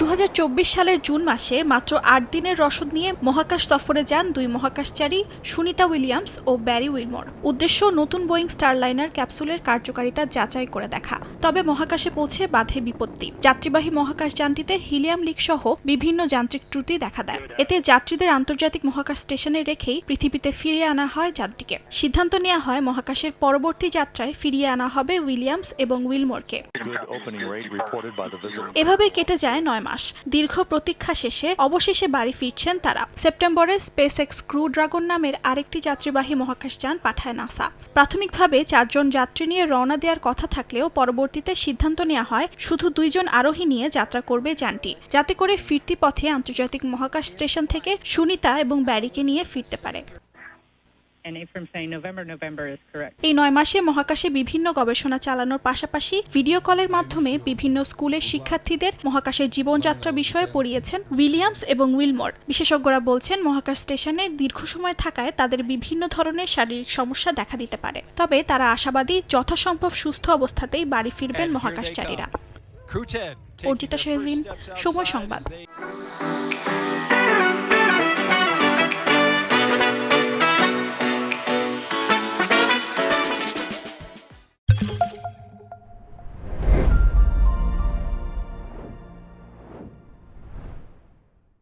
দু হাজার চব্বিশ সালের জুন মাসে মাত্র আট দিনের রসদ নিয়ে মহাকাশ সফরে যান দুই মহাকাশচারী সুনিতা উইলিয়ামস ও ব্যারি উইলমোর। উদ্দেশ্য নতুন বোয়িং স্টারলাইনার ক্যাপসুলের কার্যকারিতা যাচাই করে দেখা। তবে মহাকাশে পৌঁছে বাধে বিপত্তি। যাত্রীবাহী মহাকাশ যানটিতে হিলিয়াম লিক সহ বিভিন্ন যান্ত্রিক ত্রুটি দেখা দেয়। এতে যাত্রীদের আন্তর্জাতিক মহাকাশ স্টেশনে রেখেই পৃথিবীতে ফিরিয়ে আনা হয় যাত্রীকে। সিদ্ধান্ত নেওয়া হয় মহাকাশের পরবর্তী যাত্রায় ফিরিয়ে আনা হবে উইলিয়ামস এবং উইলমোরকে. এভাবে কেটে যায় নয় মাস। দীর্ঘ প্রতীক্ষা শেষে অবশেষে বাড়ি ফিরছেন তারা। সেপ্টেম্বরে স্পেস এক্স ক্রু ড্রাগন নামের আরেকটি যাত্রীবাহী মহাকাশযান পাঠায় নাসা। প্রাথমিকভাবে চারজন যাত্রী নিয়ে রওনা দেওয়ার কথা থাকলেও পরবর্তীতে সিদ্ধান্ত নেওয়া হয়, শুধু দুইজন আরোহী নিয়ে যাত্রা করবে যানটি, যাতে করে ফিরতি পথে আন্তর্জাতিক মহাকাশ স্টেশন থেকে সুনিতা এবং ব্যারিকে নিয়ে ফিরতে পারে। And Ephraim saying November, November is correct. এই নয় মাসে মহাকাশে বিভিন্ন গবেষণা চালানোর পাশাপাশি ভিডিও কলের মাধ্যমে বিভিন্ন স্কুলের শিক্ষার্থীদের মহাকাশের জীবনযাত্রা বিষয়ে পড়িয়েছেন উইলিয়ামস এবং উইলমোর বিশেষজ্ঞরা বলছেন মহাকাশ স্টেশনে দীর্ঘ সময় থাকায় তাদের বিভিন্ন ধরনের শারীরিক সমস্যা দেখা দিতে পারে তবে তারা আশাবাদী যথাসম্ভব সুস্থ অবস্থাতেই বাড়ি ফিরবেন মহাকাশচারীরা Crew 10. taking অর্জিতা শাহজিন সময় সংবাদ